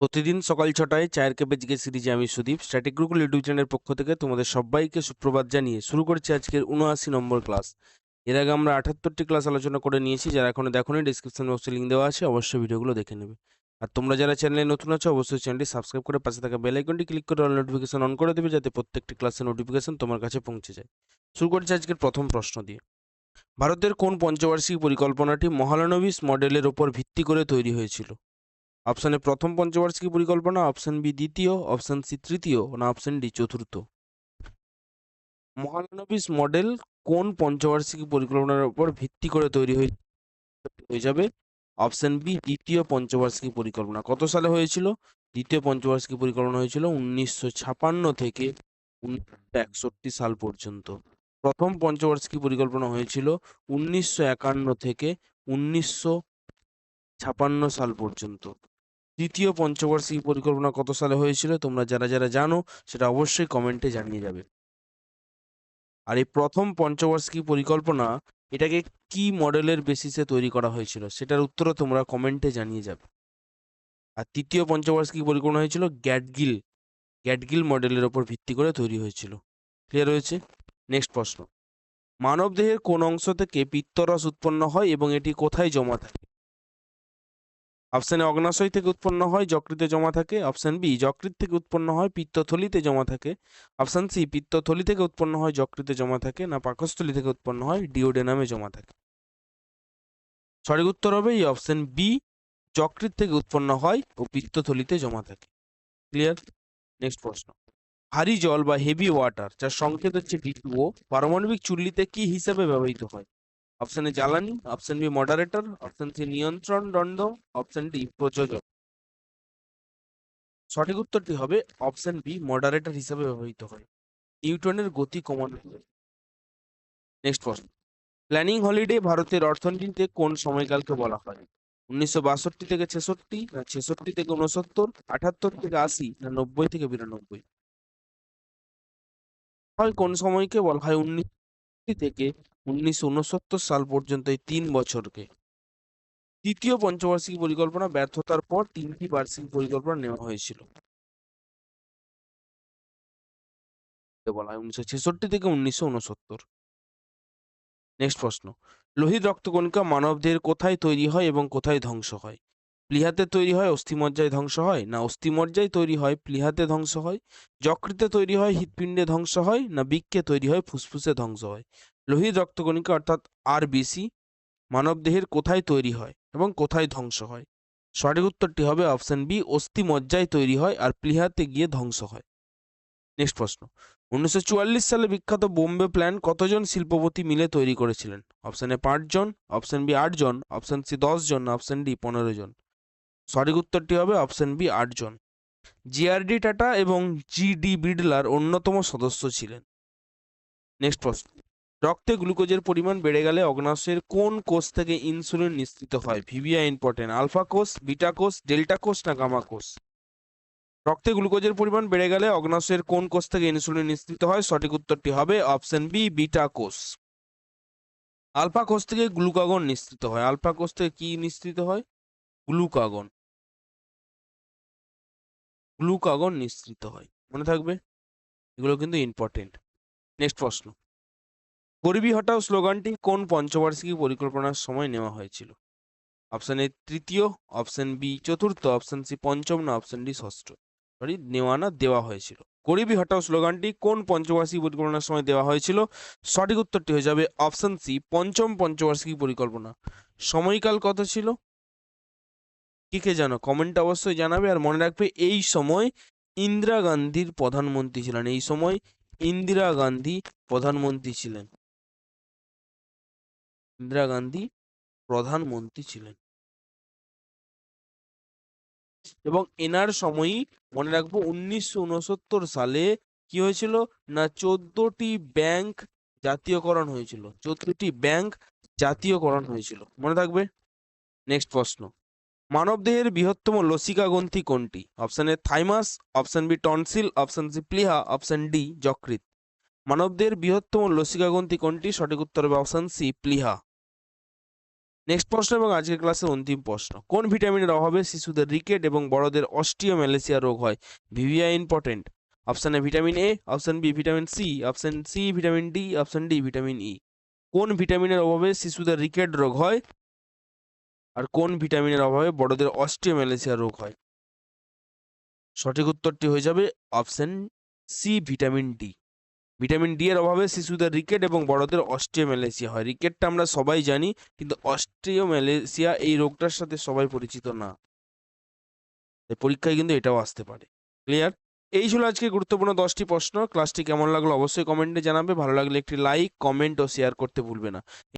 প্রতিদিন সকাল ছটায় চায়ের কাপে জিকে সিরিজে আমি সুদীপ স্ট্যাটিক গুরুকুল ইউটিউব চ্যানেলের পক্ষ থেকে তোমাদের সবাইকে সুপ্রভাত জানিয়ে শুরু করছি আজকের উনআশি নম্বর ক্লাস। এর আগে আমরা আটাত্তরটি ক্লাস আলোচনা করে নিয়েছি, যারা এখনও দেখোনি ডিসক্রিপশন বক্সে লিঙ্ক দেওয়া আছে, অবশ্যই ভিডিওগুলো দেখে নেবে। আর তোমরা যারা চ্যানেলে নতুন আছো, অবশ্যই চ্যানেলটি সাবস্ক্রাইব করে পাশে থাকা বেল আইকনটি ক্লিক করে অল নোটিফিকেশন অন করে দেবে, যাতে প্রত্যেকটি ক্লাসের নোটিফিকেশন তোমার কাছে পৌঁছে যায়। শুরু করছি আজকের প্রথম প্রশ্ন দিয়ে। ভারতের কোন পঞ্চবার্ষিকী পরিকল্পনাটি মহালানবিস মডেলের ওপর ভিত্তি করে তৈরি হয়েছিল? অপশন এ প্রথম পঞ্চবার্ষিকী পরিকল্পনা। অপশন বি দ্বিতীয়। অপশন সি তৃতীয়। না অপশন ডি চতুর্থ। মহালানবিস মডেল কোন পঞ্চবার্ষিকী পরিকল্পনার উপর ভিত্তি করে তৈরি হয়ে হয়ে যাবে? অপশন বি দ্বিতীয় পঞ্চবার্ষিকী পরিকল্পনা। কত সালে হয়েছিল? দ্বিতীয় পঞ্চবার্ষিকী পরিকল্পনা হয়েছিল উনিশশো ছাপান্ন থেকে উনিশশো একষট্টি সাল পর্যন্ত। প্রথম পঞ্চবার্ষিকী পরিকল্পনা হয়েছিল উনিশশো একান্ন থেকে উনিশশো ছাপান্ন সাল পর্যন্ত। দ্বিতীয় পঞ্চবার্ষিকী পরিকল্পনা কত সালে হয়েছিল তোমরা যারা যারা জানো, সেটা অবশ্যই কমেন্টে জানিয়ে যাবে। আর এই প্রথম পঞ্চবার্ষিকী পরিকল্পনা, এটাকে কি মডেলের বেসিসে তৈরি করা হয়েছিল, সেটার উত্তরও তোমরা কমেন্টে জানিয়ে যাবে। আর তৃতীয় পঞ্চবার্ষিকী পরিকল্পনা হয়েছিল গ্যাডগিল গ্যাডগিল মডেলের ওপর ভিত্তি করে তৈরি হয়েছিল। ক্লিয়ার হয়েছে? নেক্সট প্রশ্ন। মানবদেহের কোন অংশ থেকে পিত্তরস উৎপন্ন হয় এবং এটি কোথায় জমা থাকে? অপশন এ অগ্নাশয় থেকে উৎপন্ন হয়, যকৃতে জমা থাকে। অপশন বি যকৃত থেকে উৎপন্ন হয়, পিত্তথলিতে জমা থাকে। অপশন সি পিত্তথলি থেকে উৎপন্ন হয়, যকৃতে জমা থাকে না পাকস্থলী থেকে উৎপন্ন হয়, ডিওডেনামে জমা থাকে। সঠিক উত্তর হবে এই অপশন বি যকৃত থেকে উৎপন্ন হয় ও পিত্তথলিতে জমা থাকে। ক্লিয়ার নেক্সট প্রশ্ন। ভারী জল বা হেভি ওয়াটার যার সংকেত হচ্ছে ডিটুও পারমাণবিক চুল্লিতে কি হিসাবে ব্যবহৃত হয়? অপশন এ জ্বালানি option B moderator option C নিয়ন্ত্রণ দণ্ড অপশন ডি প্রযোজক সঠিক উত্তরটি হবে অপশন বি মডারেটর হিসাবে ব্যবহৃত হয় নিউটনের গতি কমানো নেক্সট প্রশ্ন প্ল্যানিং হলিডে ভারতের অর্থনীতিতে কোন সময়কালকে বলা হয় উনিশশো বাষট্টি থেকে ছেষট্টি না ছেষট্টি থেকে উনসত্তর আটাত্তর থেকে আশি না নব্বই থেকে বিরানব্বই হয় কোন সময়কে বলা হয় উনিশ থেকে উনিশশো উনসত্তর সাল পর্যন্ত এই তিন বছরকে। তৃতীয় পঞ্চবার্ষিকী পরিকল্পনা ব্যর্থতার পর তিনটি বার্ষিক পরিকল্পনা নেওয়া হয়েছিল। বলা হয় উনিশশো ছেষট্টি থেকে উনিশশো উনসত্তর। নেক্সট প্রশ্ন। লোহিত রক্তকণিকা মানবদেহের কোথায় তৈরি হয় এবং কোথায় ধ্বংস হয়? প্লিহাতে তৈরি হয়, অস্থিমজ্জায় ধ্বংস হয়, না অস্থিমজ্জায় তৈরি হয়, প্লিহাতে ধ্বংস হয়, যকৃতে তৈরি হয়, হৃৎপিণ্ডে ধ্বংস হয়, না বৃক্কে তৈরি হয়, ফুসফুসে ধ্বংস হয়? লোহিত রক্তকণিকা অর্থাৎ আরবিসি মানবদেহের কোথায় তৈরি হয় এবং কোথায় ধ্বংস হয়? সঠিক উত্তরটি হবে অপশন বি অস্থিমজ্জায় তৈরি হয় আর প্লিহাতে গিয়ে ধ্বংস হয়। নেক্সট প্রশ্ন। উনিশশো চুয়াল্লিশ সালে বিখ্যাত বোম্বে প্ল্যান কতজন শিল্পপতি মিলে তৈরি করেছিলেন? অপশন এ পাঁচজন অপশন বি আটজন অপশন সি দশ জন, অপশন ডি পনেরো জন। সঠিক উত্তরটি হবে অপশন বি আটজন জিআরডি টাটা এবং জিডি বিড়লার অন্যতম সদস্য ছিলেন। নেক্সট প্রশ্ন। রক্তে গ্লুকোজের পরিমাণ বেড়ে গেলে অগ্নাশয়ের কোন কোষ থেকে ইনসুলিন নিঃসৃত হয়? Very important. আলফা কোষ বিটা কোষ ডেল্টা কোষ না গামা কোষ? রক্তে গ্লুকোজের পরিমাণ বেড়ে গেলে অগ্নাশয়ের কোন কোষ থেকে ইনসুলিন নিঃসৃত হয়? সঠিক উত্তরটি হবে অপশন বি বিটা কোষ। আলফা কোষ থেকে গ্লুকাগন নিঃসৃত হয়। আলফা কোষ থেকে কি নিঃসৃত হয়? গ্লুকাগন। গ্লুকাগন নিঃসৃত হয়। মনে থাকবে? এগুলো কিন্তু ইম্পর্টেন্ট। নেক্সট প্রশ্ন। গরিবি হটাও স্লোগানটি কোন পঞ্চবার্ষিকী পরিকল্পনার সময় নেওয়া হয়েছিল? অপশন এ তৃতীয় অপশন বি চতুর্থ অপশন সি পঞ্চম, না অপশন ডি ষষ্ঠ? সরি নেওয়া না, দেওয়া হয়েছিল। গরিবি হটাও স্লোগানটি কোন পঞ্চবার্ষিকী পরিকল্পনার সময় দেওয়া হয়েছিল? সঠিক উত্তরটি হয়ে যাবে অপশন সি পঞ্চম পঞ্চবার্ষিকী পরিকল্পনা। সময়কাল কত ছিল? কি কে জানো? কমেন্ট অবশ্যই জানাবে আর মনে রাখবে এই সময় ইন্দিরা গান্ধীর প্রধানমন্ত্রী ছিলেন। এই সময় ইন্দিরা গান্ধী প্রধানমন্ত্রী ছিলেন। ইন্দিরা গান্ধী প্রধানমন্ত্রী ছিলেন। এবং এনার সময়ই মনে রাখব উনিশশো উনসত্তর সালে কি হয়েছিল? না, চোদ্দটি ব্যাংক জাতীয়করণ হয়েছিল। চোদ্দটি ব্যাংক জাতীয়করণ হয়েছিল। মনে থাকবে? নেক্সট প্রশ্ন। মানবদেহের বৃহত্তম লসিকা গ্রন্থি কোনটি? Option A thymus option B tonsil option C প্লিহা option D যকৃত মানবদেহের বৃহত্তম লসিকা গ্রন্থি কোনটি? সঠিক উত্তর হবে অপশন সি প্লিহা নেক্সট প্রশ্ন এবং আজকের ক্লাসের অন্তিম প্রশ্ন। কোন ভিটামিনের অভাবে শিশুদের রিকেট এবং বড়দের অস্টিওম্যালেসিয়া রোগ হয়? VVI important option A vitamin A option B vitamin C option C vitamin D option D vitamin E কোন ভিটামিনের অভাবে শিশুদের রিকেট রোগ হয়? আর কোন ভিটামিনের অভাবে বড়দের অস্টিওম্যালেসিয়া রোগ হয়? সঠিক উত্তরটি হয়ে যাবে option C vitamin D vitamin D এর অভাবে শিশুদের রিকেট এবং বড়দের অস্টিওম্যালেসিয়া হয়। রিকেটটা আমরা সবাই জানি, কিন্তু অস্টিওম্যালেসিয়া এই রোগটার সাথে সবাই পরিচিত না। পরীক্ষায় কিন্তু এটাও আসতে পারে। ক্লিয়ার? এই ছিল আজকে গুরুত্বপূর্ণ দশটি প্রশ্ন। ক্লাসটি কেমন লাগল অবশ্যই কমেন্টে জানাবে। ভালো লাগলে একটি লাইক, কমেন্ট ও শেয়ার করতে ভুলবে না।